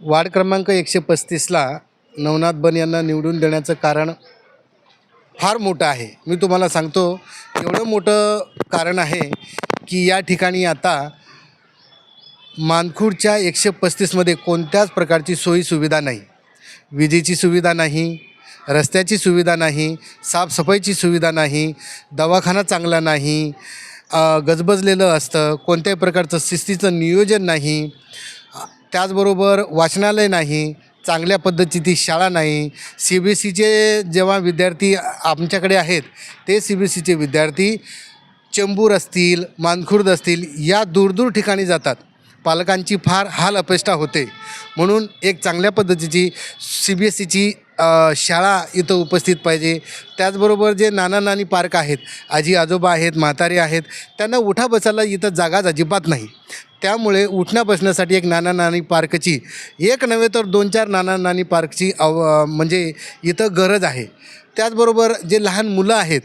Ward क्रमांक एकशे पस्तीसला नवनाथ बन यांना निवडून देण्याचं कारण फार मोठं आहे. मी तुम्हाला सांगतो एवढं मोठं कारण आहे की या ठिकाणी आता मानखुर्दच्या एकशे पस्तीसमध्ये कोणत्याच प्रकारची सोयी सुविधा नाही. विजेची सुविधा नाही रस्त्याची सुविधा नाही साफसफाईची सुविधा नाही दवाखाना चांगला नाही गजबजलेलं असतं कोणत्याही प्रकारचं शिस्तीचं नियोजन नाही. त्याचबरोबर वाचनालय नाही चांगल्या पद्धतीची शाळा नाही सी बी एस सीचे जेव्हा विद्यार्थी आमच्याकडे आहेत ते सी बी एस सीचे विद्यार्थी चेंबूर असतील मानखुर्द असतील या दूरदूर ठिकाणी जातात. पालकांची फार हाल अपेष्टा होते. म्हणून एक चांगल्या पद्धतीची सी बी एस सीची शाळा इथं उपस्थित पाहिजे. त्याचबरोबर जे नाना नानी पार्क आहेत आजी आजोबा आहेत म्हातारे आहेत त्यांना उठा बसायला इथं जागाच अजिबात नाही. त्यामुळे उठण्या बसण्यासाठी एक नाना नानी पार्कची एक नव्हे तर दोन चार नाना नानी पार्कची अव म्हणजे इथं गरज आहे. त्याचबरोबर जे लहान मुलं आहेत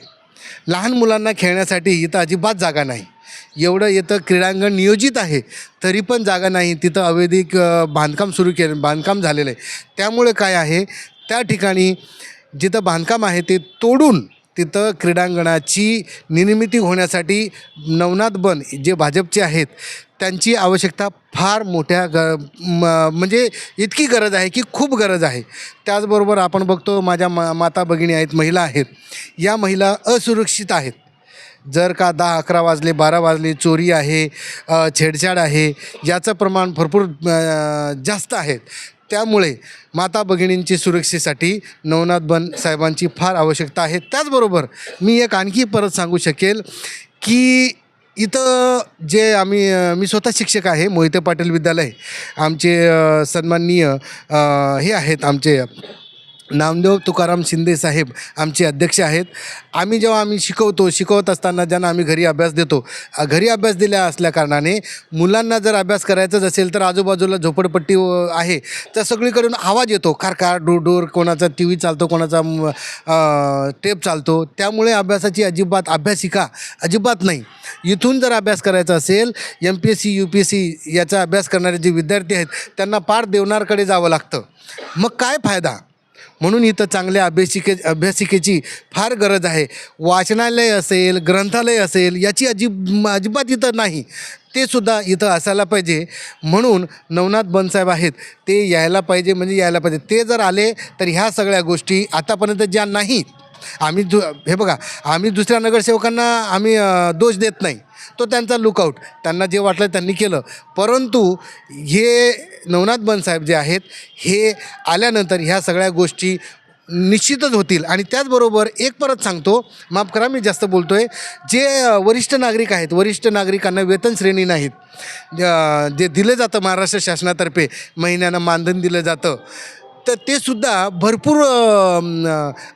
लहान मुलांना खेळण्यासाठी इथं अजिबात जागा नाही. एवढं इथं क्रीडांगण नियोजित आहे तरी पण जागा नाही. तिथं अवैधिक बांधकाम सुरू केलं बांधकाम झालेलं आहे. त्यामुळे काय आहे त्या ठिकाणी जिथं बांधकाम आहे ते तोडून तिथं क्रीडांगणाची निर्मिती होण्यासाठी नवनाथ बन जे भाजपचे आहेत त्यांची आवश्यकता फार मोठ्या ग म म्हणजे इतकी गरज आहे की खूप गरज आहे. त्याचबरोबर आपण बघतो माझ्या मा माता भगिनी आहेत महिला आहेत. या महिला असुरक्षित आहेत. जर का दहा अकरा वाजले बारा वाजले चोरी आहे छेडछाड आहे याचं प्रमाण भरपूर जास्त आहेत त्यामुळे माता भगिनींची सुरक्षेसाठी नवनाथ बन साहेबांची फार आवश्यकता आहे. त्याचबरोबर मी एक आणखी परत सांगू शकेल की इथं जे आम्ही मी स्वतः शिक्षक आहे मोहिते पाटील विद्यालय. आमचे सन्माननीय हे आहेत आमचे नामदेव तुकाराम शिंदे साहेब आमचे अध्यक्ष आहेत. आम्ही जेव्हा आम्ही शिकवतो शिकवत असताना ज्यांना आम्ही घरी अभ्यास देतो घरी अभ्यास दिल्या असल्याकारणाने मुलांना जर अभ्यास करायचाच असेल तर आजूबाजूला झोपडपट्टी आहे. तर सगळीकडून आवाज येतो कारकार डोर डोर कोणाचा टी व्ही चालतो कोणाचा टेप चालतो. त्यामुळे अभ्यासाची अजिबात अभ्यासिका अजिबात नाही. इथून जर अभ्यास करायचा असेल M P S C U P S C याचा अभ्यास करणारे जे विद्यार्थी आहेत त्यांना पार देवनारकडे जावं लागतं. मग काय फायदा? म्हणून इथं चांगल्या अभ्यासिके अभ्यासिकेची फार गरज आहे. वाचनालय असेल ग्रंथालय असेल याची अजिब अजिबात इथं नाही. ते सुद्धा इथं असायला पाहिजे. म्हणून नवनाथ बनसाहेब आहेत ते यायला पाहिजे म्हणजे यायला पाहिजे. ते जर आले तर ह्या सगळ्या गोष्टी आतापर्यंत ज्या नाहीत आम्ही दु हे बघा आम्ही दुसऱ्या नगरसेवकांना आम्ही दोष देत नाही. तो त्यांचा लुकआउट त्यांना जे वाटलं त्यांनी केलं. परंतु हे नवनाथ बनसाहेब जे आहेत हे आल्यानंतर ह्या सगळ्या गोष्टी निश्चितच होतील. आणि त्याचबरोबर एक परत सांगतो माफ करा मी जास्त बोलतो आहे जे वरिष्ठ नागरिक आहेत वरिष्ठ नागरिकांना वेतन श्रेणी नाहीत जे दिलं जातं महाराष्ट्र शासनातर्फे महिन्यानं मानधन दिलं जातं. तर ते सुद्धा भरपूर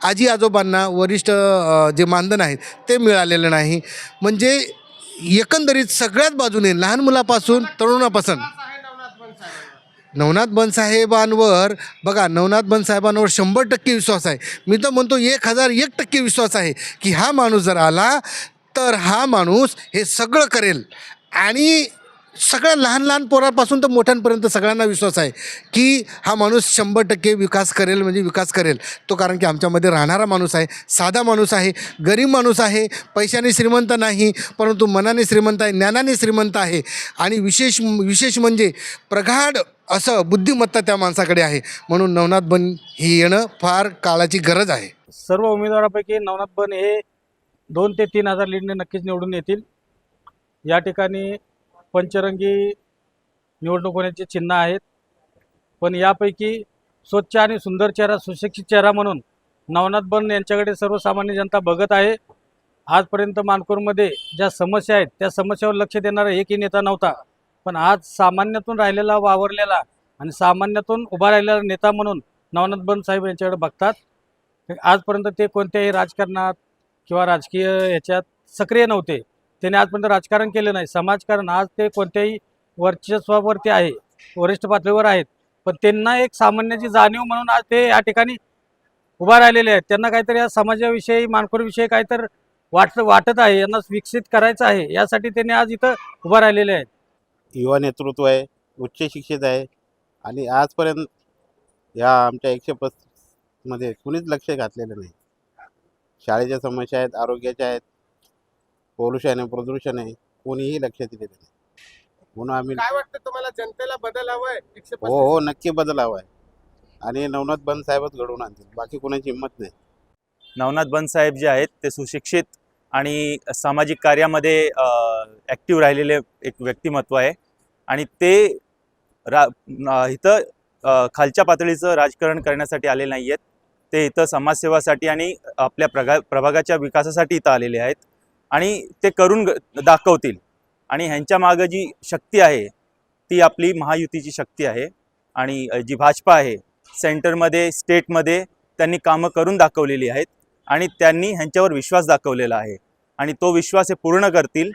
आजी आजोबांना वरिष्ठ जे मानधन आहेत ते मिळालेलं नाही. म्हणजे एकंदरीत सगळ्याच बाजूने लहान मुलापासून तरुणापासून. नवनाथ बनसाहेबांवर बघा नवनाथ बनसाहेबांवर शंभर टक्के विश्वास आहे. मी तर म्हणतो एक हजार एक टक्के विश्वास आहे की हा माणूस जर आला तर हा माणूस हे सगळं करेल. आणि सगळ्या लहान लहान पोरापासून तर मोठ्यांपर्यंत सगळ्यांना विश्वास आहे की हा माणूस शंभर टक्के विकास करेल म्हणजे विकास करेल. तो कारण की आमच्यामध्ये राहणारा माणूस आहे साधा माणूस आहे गरीब माणूस आहे पैशाने श्रीमंत नाही परंतु मनाने श्रीमंत आहे ज्ञानाने श्रीमंत आहे. आणि विशेष विशेष म्हणजे प्रगाढ असं बुद्धिमत्ता त्या माणसाकडे आहे. म्हणून नवनाथ बन ही येणं फार काळाची गरज आहे. सर्व उमेदवारापैकी नवनाथ बन हे दोन ते तीन हजार लीडने नक्कीच निवडून येतील. या ठिकाणी पंचरंगी निवडणूक होण्याची चिन्ह आहेत. पण यापैकी स्वच्छ आणि सुंदर चेहरा सुशिक्षित चेहरा म्हणून नवनाथ बन यांच्याकडे सर्वसामान्य जनता बघत आहे. आजपर्यंत मानकूरमध्ये ज्या समस्या आहेत त्या समस्यावर लक्ष देणारा एकही नेता नव्हता. पण आज सामान्यातून राहिलेला वावरलेला आणि सामान्यातून उभा राहिलेला नेता म्हणून नवनाथ बन साहेब यांच्याकडे बघतात. आजपर्यंत ते कोणत्याही राजकारणात किंवा राजकीय ह्याच्यात सक्रिय नव्हते. त्याने आजपर्यंत राजकारण केलं नाही. समाजकारण आज ते कोणत्याही वर्चस्वावरती आहे. वरिष्ठ पातळीवर आहेत. पण त्यांना एक सामान्याची जाणीव म्हणून आज ते या ठिकाणी उभा राहिलेले आहेत. त्यांना काहीतरी या समाजाविषयी मानखोरविषयी काहीतरी वाट वाटत आहे. यांना विकसित करायचं आहे. यासाठी त्यांनी आज इथं उभा राहिलेले आहेत. युवा नेतृत्व आहे उच्च शिक्षित आहे आणि आजपर्यंत या आमच्या एकशे पस्तीसमध्ये कुणीच लक्ष घातलेलं नाही. शाळेच्या समस्या आहेत आरोग्याच्या आहेत पोल्युशन आहे प्रदूषण आहे कोणीही लक्ष दिलेलं नाही. म्हणून आम्ही काय वाटतं तुम्हाला? जनतेला बदल हवाय? एकशे हो हो नक्की बदल हवा आहे आणि नवनाथ बन साहेबच घडवून आणतील. बाकी कोणाची हिंमत नाही. नवनाथ बनसाहेब जे आहेत ते सुशिक्षित आणि सामाजिक कार्यामध्ये ॲक्टिव्ह राहिलेले एक व्यक्तिमत्व आहे. आणि ते रा इथं अ, खालच्या पातळीचं राजकारण करण्यासाठी आले नाही आहेत ते इथं समाजसेवासाठी आणि आपल्या प्रगा प्रभागाच्या विकासासाठी इथं आलेले आहेत. आणि ते करून ग- दाखवतील. आणि ह्यांच्या मागं जी शक्ती आहे ती आपली महायुतीची शक्ती आहे. आणि जी भाजपा आहे सेंटरमध्ये स्टेटमध्ये त्यांनी कामं करून दाखवलेली आहेत आणि त्यांनी ह्यांच्यावर विश्वास दाखवलेला आहे. आणि तो विश्वास हे पूर्ण करतील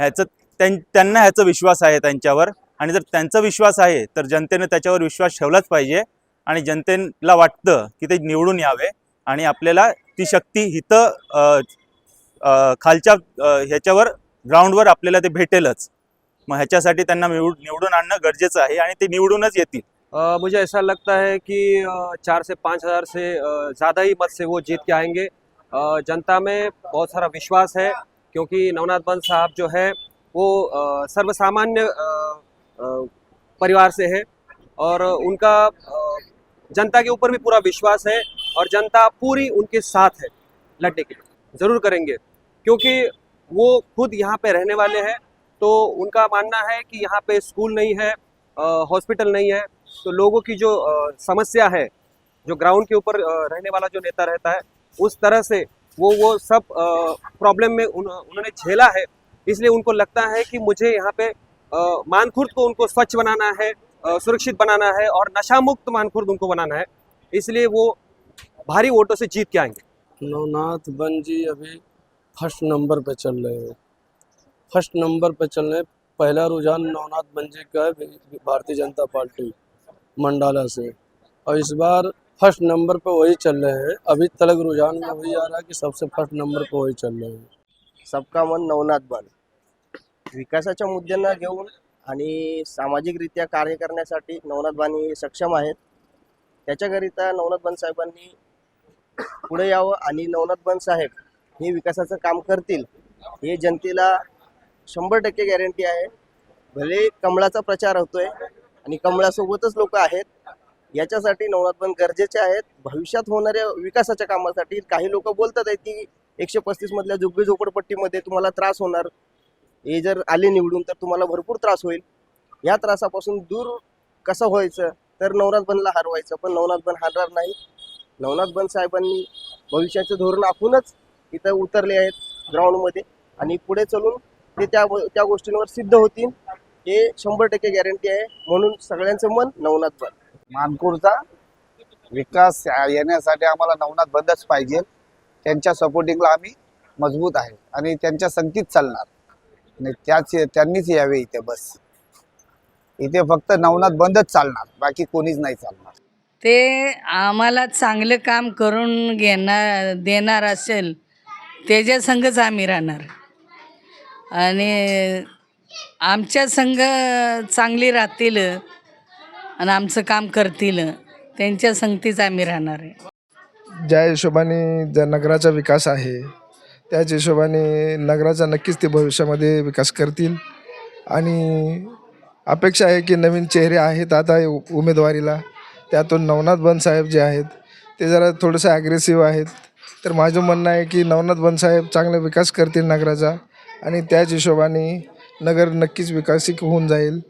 ह्याचं त्यां त्यांना ह्याचा विश्वास आहे त्यांच्यावर. आणि जर त्यांचा विश्वास आहे तर जनतेने त्याच्यावर विश्वास ठेवलाच पाहिजे. आणि जनतेला वाटतं की ते निवडून यावे आणि आपल्याला ती शक्ती इथं खालच्या ह्याच्यावर ग्राउंडवर आपल्याला ते भेटेलच. मग ह्याच्यासाठी त्यांना निवडून आणणं गरजेचं आहे आणि ते निवडूनच येतील. मुझे ऐसा लगता है कि चार से पाँच हज़ार से ज़्यादा ही मत से वो जीत के आएंगे। जनता में बहुत सारा विश्वास है क्योंकि नवनाथ बंद साहब जो है वो सर्वसामान्य परिवार से है और उनका जनता के ऊपर भी पूरा विश्वास है और जनता पूरी उनके साथ है लड़ने के लिए। ज़रूर करेंगे। क्योंकि वो खुद यहाँ पे रहने वाले हैं तो उनका मानना है कि यहाँ पे स्कूल नहीं है हॉस्पिटल नहीं है। तो लोगों की जो अ, समस्या है जो ग्राउंड के ऊपर रहने वाला जो नेता रहता है उस तरह से वो वो सब प्रॉब्लम में उन, उन्होंने झेला है। इसलिए उनको लगता है कि मुझे यहाँ पे मानखुर्द को उनको स्वच्छ बनाना है सुरक्षित बनाना है और नशा मुक्त मानखुर्द उनको बनाना है। इसलिए वो भारी वोटों से जीत के आएँगे। नवनाथ बन जी अभी फर्स्ट नंबर पे चल रहे हैं। फर्स्ट नंबर पे चल रहे हैं। पहला रुझान नवनाथ बन का है भारतीय जनता पार्टी मंडाला से। और इस बार फर्स्ट नंबर पे वही चल रहे हैं। अभी तक रुझान में वही आ रहा है कि सबसे फर्स्ट नंबर पे वही चल रहे हैं। सबका मन नवनाथ बन। विकासाच्या मुद्द्यांना घेऊन आणि सामाजिकरित्या कार्य करण्यासाठी नवनाथ बानी सक्षम आहेत. त्याच्याकरिता नवनाथ बन साहेबांनी पुढे यावं आणि नवनाथ बन साहेब हे विकासाचं काम करतील हे जनतेला शंभर टक्के गॅरंटी आहे. भले कमळाचा प्रचार होतोय आणि कमळासोबतच लोक आहेत याच्यासाठी नवनाथ बन गरजेचे आहेत. भविष्यात होणाऱ्या विकासाच्या कामासाठी काही लोक बोलतात आहेत की एकशे पस्तीस मधल्या झुग्गी झोपडपट्टीमध्ये तुम्हाला त्रास होणार. हे जर आले निवडून तर तुम्हाला भरपूर त्रास होईल. या त्रासापासून दूर कसं व्हायचं? तर नवनाथ बनला हरवायचं पण नवनाथ बन हरणार नाही. नवनाथ बन साहेबांनी भविष्याचं धोरण आखूनच इथं उतरले आहेत ग्राउंडमध्ये. आणि पुढे चलून ते त्या त्या गोष्टींवर सिद्ध होतील. हे शंभर टक्के गॅरंटी आहे. म्हणून सगळ्यांचं मन नवनाथ बन. मानपूरचा विकास येण्यासाठी आम्हाला नवनाथ बंदच पाहिजे. त्यांच्या सपोर्टिंगला आम्ही मजबूत आहे. आणि त्यांच्या संगतीत चालणार. आणि त्याच त्यांनीच यावे इथे बस. इथे फक्त नवनाथ बंदच चालणार. बाकी कोणीच नाही चालणार. ते आम्हाला चांगलं काम करून घेणार देणार असेल त्याच्या संघच आम्ही राहणार. आणि आमच्या संघ चांगली राहतील आणि आमचं काम करतील त्यांच्या संगतीच आम्ही राहणार आहे. ज्या हिशोबाने ज्या नगराचा विकास आहे त्याच हिशोबाने नगराचा नक्कीच ते भविष्यामध्ये विकास करतील. आणि अपेक्षा आहे की नवीन चेहरे आहेत आता उ- उमेदवारीला. त्यातून नवनाथ बनसाहेब जे आहेत ते जरा थोडंसं ॲग्रेसिव्ह आहेत. तर माझं म्हणणं आहे की नवनाथ बनसाहेब चांगला विकास करतील नगराचा आणि त्याच हिशोबाने नगर नक्कीच विकसित होऊन जाईल.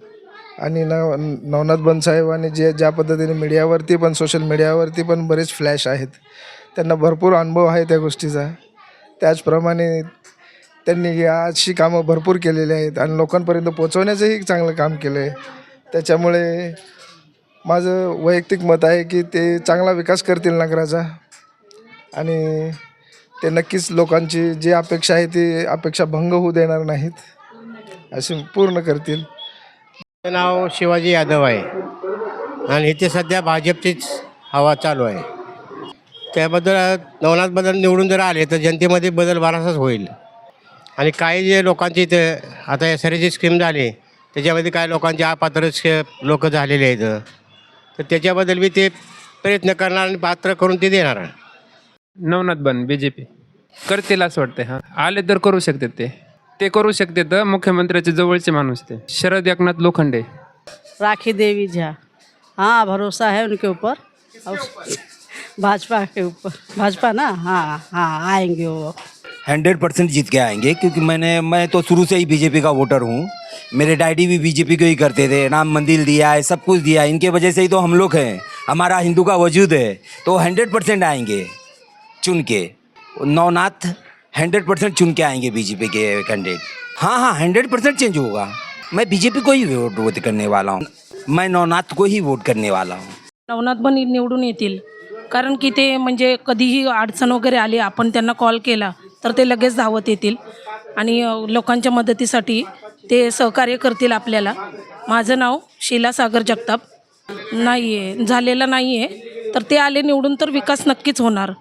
आणि नव नवनाथ बनसाहेबाने जे ज्या पद्धतीने मीडियावरती पण सोशल मीडियावरती पण बरेच फ्लॅश आहेत. त्यांना भरपूर अनुभव आहे त्या गोष्टीचा. त्याचप्रमाणे त्यांनी अशी कामं भरपूर केलेली आहेत आणि लोकांपर्यंत पोचवण्याचंही चांगलं काम केलं आहे त्याच्यामुळे माझं वैयक्तिक मत आहे की ते चांगला विकास करतील नगराचा. आणि ते नक्कीच लोकांची जी अपेक्षा आहे ती अपेक्षा भंग होऊ देणार नाहीत अशी पूर्ण करतील. नाव शिवाजी यादव आहे आणि इथे सध्या भाजपचीच हवा चालू आहे. त्याबद्दल नवनाथ बदल निवडून जर आले तर जनतेमध्ये बदल बराचसाच होईल. आणि काही जे लोकांची इथे आता एस आर स्कीम झाली त्याच्यामध्ये काही लोकांचे अपात्र लोक झालेले आहेत. तर त्याच्याबद्दल मी ते प्रयत्न करणार आणि पात्र करून ते देणार. नवनाथ बन बी जे पी करतील असं वाटतंय हां. आले तर करू शकतात ते. ते करू शकते तर मुख्यमंत्र्याचे जवळचे माणूस ते. शरद एकनाथ लोखंडे. राखी देवी झा. हाँ भरोसा है उनके ऊपर. और भाजपा के ऊपर. भाजपा ना? हाँ हाँ आएंगे वो. हंड्रेड परसेंट जीत के आएंगे क्योंकि मैंने मैं तो शुरू से ही बीजेपी का वोटर हूँ। मेरे डैडी भी बीजेपी को ही करते थे राम मंदिर दिया है सब कुछ दिया है। इनके वजह से ही तो हम लोग हैं हमारा हिंदू का वजूद है। तो हंड्रेड परसेंट आएंगे। चुन के नवनाथ हंड्रेड परसेंट चुन के आएंगे बीजेपी के कैंडिडेट हाँ हाँ हंड्रेड परसेंट चेंज होगा। मैं बीजेपी को ही वोट वोट करने वाला हूँ। मैं नवनाथ को ही वोट करने वाला हूँ। नवनाथ पण निवडून येतील। कारण की ते म्हणजे कधीही अडचण वगैरे आली आपण त्यांना कॉल केला तर ते लगेच धावत येतील. आणि लोकांच्या मदतीसाठी ते सहकार्य करतील आपल्याला. माझं नाव शीला सागर जगताप. नाही आहे झालेलं नाही आहे तर ते आले निवडून तर विकास नक्कीच होणार.